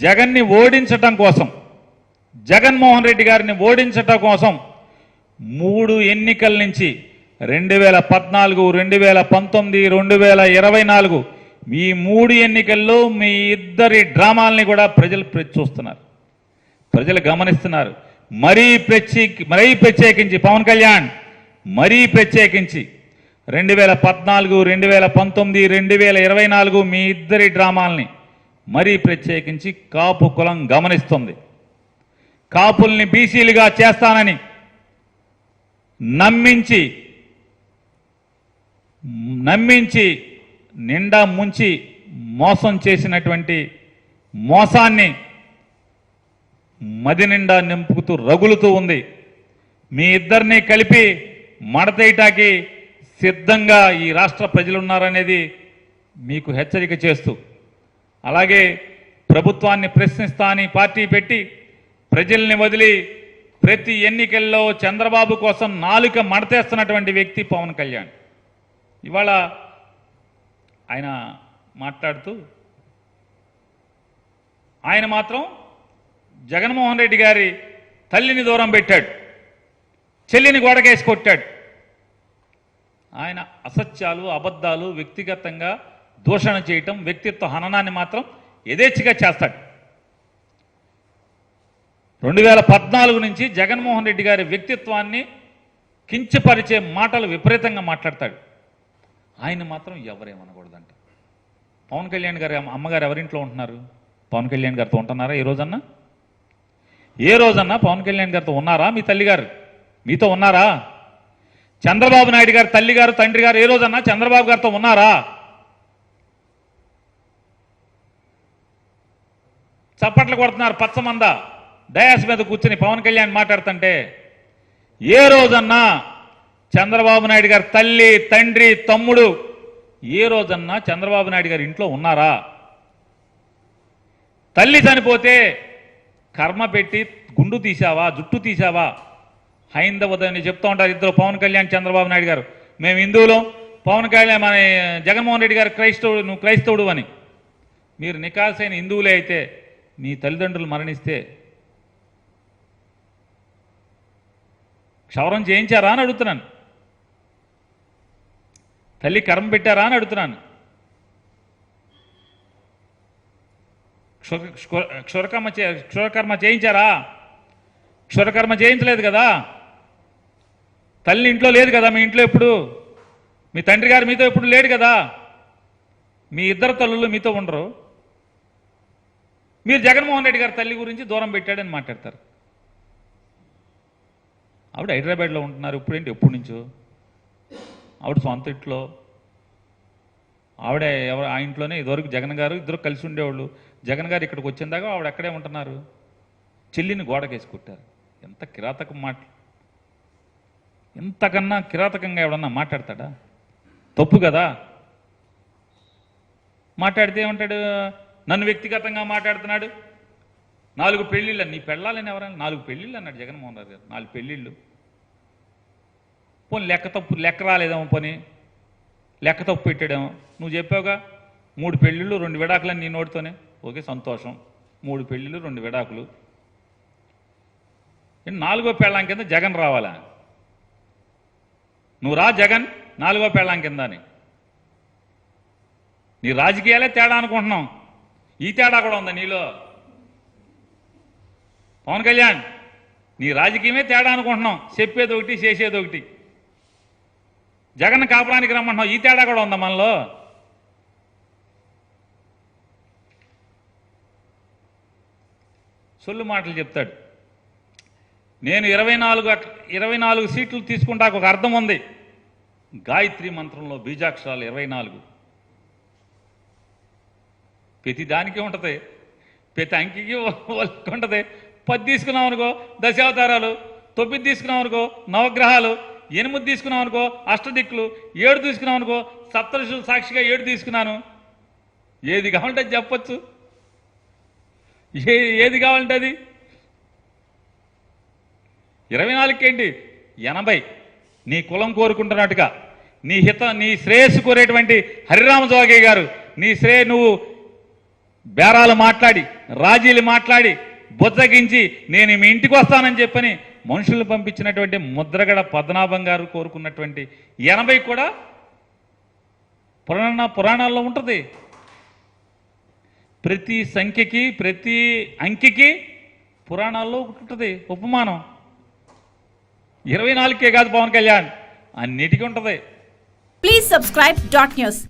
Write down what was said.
జగన్ని ఓడించటం కోసం జగన్మోహన్ రెడ్డి గారిని ఓడించటం కోసం మూడు ఎన్నికల నుంచి రెండు వేల పద్నాలుగు రెండు వేల పంతొమ్మిది రెండు వేల ఇరవై నాలుగు ఈ మూడు ఎన్నికల్లో మీ ఇద్దరి డ్రామాల్ని కూడా ప్రజలు చూస్తున్నారు. ప్రజలు గమనిస్తున్నారు. మరీ ప్రత్యేకి మరీ ప్రత్యేకించి పవన్ కళ్యాణ్ మరీ ప్రత్యేకించి రెండు వేల పద్నాలుగు రెండు వేల పంతొమ్మిది రెండు వేల ఇరవై నాలుగు మీ ఇద్దరి డ్రామాల్ని మరీ ప్రత్యేకించి కాపు కులం గమనిస్తుంది. కాపుల్ని బీసీలుగా చేస్తానని నమ్మించి నమ్మించి నిండా ముంచి మోసం చేసినటువంటి మోసాన్ని మది నిండా నింపుతూ రగులుతూ ఉంది. మీ ఇద్దరిని కలిపి మడతేయటాకి సిద్ధంగా ఈ రాష్ట్ర ప్రజలు ఉన్నారనేది మీకు హెచ్చరిక చేస్తూ అలాగే ప్రభుత్వాన్ని ప్రశ్నిస్తా అని పార్టీ పెట్టి ప్రజల్ని వదిలి ప్రతి ఎన్నికల్లో చంద్రబాబు కోసం నాలుక మడతేస్తున్నటువంటి వ్యక్తి పవన్ కళ్యాణ్. ఇవాళ ఆయన మాట్లాడుతూ ఆయన మాత్రం జగన్మోహన్ రెడ్డి గారి తల్లిని దూరం పెట్టాడు చెల్లిని గోడకేసి కొట్టాడు. ఆయన అసత్యాలు అబద్ధాలు వ్యక్తిగతంగా దూషణ చేయటం వ్యక్తిత్వ హననాన్ని మాత్రం యథేచ్ఛగా చేస్తాడు. రెండు వేల పద్నాలుగు నుంచి జగన్మోహన్ రెడ్డి గారి వ్యక్తిత్వాన్ని కించపరిచే మాటలు విపరీతంగా మాట్లాడతాడు. ఆయన మాత్రం ఎవరేమనకూడదంట. పవన్ కళ్యాణ్ గారి అమ్మగారు ఎవరింట్లో ఉంటున్నారు? పవన్ కళ్యాణ్ గారితో ఉంటున్నారా ఏ రోజన్నా? ఏ రోజన్నా పవన్ కళ్యాణ్ గారితో ఉన్నారా మీ తల్లిగారు? మీతో ఉన్నారా? చంద్రబాబు నాయుడు గారు తల్లి గారు తండ్రి గారు ఏ రోజన్నా చంద్రబాబు గారితో ఉన్నారా? చప్పట్లు కొడుతున్నారు పచ్చమంద. డయాస్ మీద కూర్చుని పవన్ కళ్యాణ్ మాట్లాడుతుంటే ఏ రోజన్నా చంద్రబాబు నాయుడు గారు తల్లి తండ్రి తమ్ముడు ఏ రోజన్నా చంద్రబాబు నాయుడు గారు ఇంట్లో ఉన్నారా? తల్లి చనిపోతే కర్మ పెట్టి గుండు తీసావా జుట్టు తీసావా హైందవదని చెప్తూ ఉంటారు ఇద్దరు పవన్ కళ్యాణ్ చంద్రబాబు నాయుడు గారు. మేము హిందువులు పవన్ కళ్యాణ్ మన జగన్మోహన్ రెడ్డి గారు క్రైస్తవుడు నువ్వు క్రైస్తవుడు అని. మీరు నికాసైన హిందువులే అయితే మీ తల్లిదండ్రులు మరణిస్తే క్షవరం చేయించారా అని అడుగుతున్నాను. తల్లి కర్మ పెట్టారా అని అడుగుతున్నాను. క్షురకర్మ చే క్షురకర్మ చేయించారా? క్షురకర్మ చేయించలేదు కదా. తల్లి ఇంట్లో లేదు కదా మీ ఇంట్లో ఎప్పుడు? మీ తండ్రి గారు మీతో ఎప్పుడు లేడు కదా? మీ ఇద్దరు తల్లులు మీతో ఉండరు. మీరు జగన్మోహన్ రెడ్డి గారి తల్లి గురించి దూరం పెట్టాడని మాట్లాడతారు. ఆవిడ హైదరాబాద్లో ఉంటున్నారు. ఇప్పుడేంటి? ఎప్పటి నుంచో? ఆవిడ సొంత ఇంట్లో. ఆవిడ ఎవరు? ఆ ఇంట్లోనే ఇదివరకు జగన్ గారు ఇద్దరు కలిసి ఉండేవాళ్ళు. జగన్ గారు ఇక్కడికి వచ్చిన దాకా ఆవిడ అక్కడే ఉంటున్నారు. చెల్లిని గోడకేసి కొట్టారు. ఎంత కిరాతకం మాట ఎంతకన్నా కిరాతకంగా ఎవడన్నా మాట్లాడతాడా? తప్పు కదా? మాట్లాడితే ఏమంటాడు? నన్ను వ్యక్తిగతంగా మాట్లాడుతున్నాడు. నాలుగు పెళ్ళిళ్ళు నీ పెళ్ళాలని ఎవరైనా నాలుగు పెళ్ళిళ్ళు అన్నాడు జగన్మోహన్ రెడ్డి గారు. నాలుగు పెళ్ళిళ్ళు. పోనీ లెక్క తప్పు లెక్క రాలేదేమో పోనీ. లెక్క తప్పు పెట్టాడేమో. నువ్వు చెప్పావుగా మూడు పెళ్ళిళ్ళు రెండు విడాకులని నీ నోటితోనే. ఓకే సంతోషం. మూడు పెళ్ళిళ్ళు రెండు విడాకులు. నాలుగో పెళ్ళాం కింద జగన్ రావాలా? నువ్వు రా జగన్ నాలుగో పెళ్ళాం కింద అని. నీ రాజకీయాలే తేడా అనుకుంటున్నాం. ఈ తేడా కూడా ఉందా నీలో? పవన్ కళ్యాణ్ నీ రాజకీయమే తేడా అనుకుంటున్నాం. చెప్పేది ఒకటి చేసేది ఒకటి. జగన్ కాపురానికి రమ్మంటున్నాం ఈ తేడా కూడా ఉందా మనలో? సొల్లు మాటలు చెప్తాడు. నేను ఇరవై నాలుగు ఇరవై నాలుగు సీట్లు తీసుకుంటాకు ఒక అర్థం ఉంది. గాయత్రి మంత్రంలో బీజాక్షరాలు ఇరవై నాలుగు. ప్రతి దానికి ఉంటుంది. ప్రతి అంకికి వాళ్ళకి ఉంటుంది. పది తీసుకున్నాం అనుకో దశావతారాలు తొమ్మిది తీసుకున్నాం అనుకో నవగ్రహాలు ఎనిమిది తీసుకున్నాం అనుకో అష్టదిక్కులు ఏడు తీసుకున్నాం అనుకో సప్తరుషులు సాక్షిగా ఏడు తీసుకున్నాను. ఏది కావాలంటే అది ఏ ఏది కావాలంటే అది? ఇరవై నాలుగుకేంటి ఎనభై. నీ కులం కోరుకుంటున్నట్టుగా నీ హిత నీ శ్రేయస్సు కోరేటువంటి హరిరామ జోగి గారు నీ శ్రేయ నువ్వు బేరాలు మాట్లాడి రాజీలు మాట్లాడి బుజ్జగించి నేను మీ ఇంటికి వస్తానని చెప్పని మనుషులు పంపించినటువంటి ముద్రగడ పద్మనాభం గారు కోరుకున్నటువంటి ఎనభై కూడా పురాణ పురాణాల్లో ఉంటుంది. ప్రతి సంఖ్యకి ప్రతి అంకెకి పురాణాల్లో ఉంటుంది ఉపమానం. ఇరవై నాలుగుకే కాదు పవన్ కళ్యాణ్ అన్నిటికీ ఉంటుంది. Please subscribe dot news